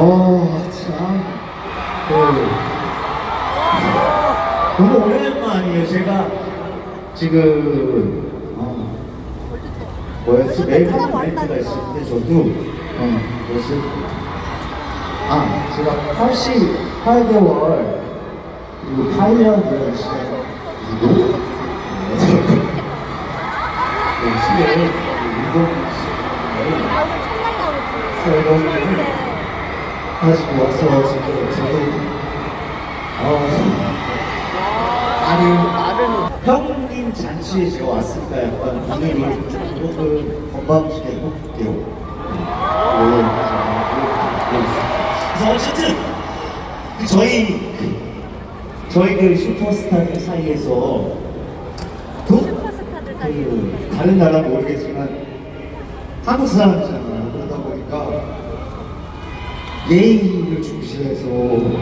어, 참. 그, 너무 오랜만이에요. 제가 지금, 어, 뭐였지? 매일 하는 멘트가 있었는데, 저도, 어, 뭐지? 아, 제가 88개월, 그리고 8년을 시간이고, 열심히 운동, 설거지를 가지고 와서 지금 저도 어, 아니 형님 잔치에 제가 왔으니까 약간 분위기를 조금 건방지게 해볼게요. 네, 그래서 어쨌든 그 저희 그 저희 그 슈퍼스타들 사이에서 또 그 다른 나라 모르겠지만 한국 보니까 예의를 중시해서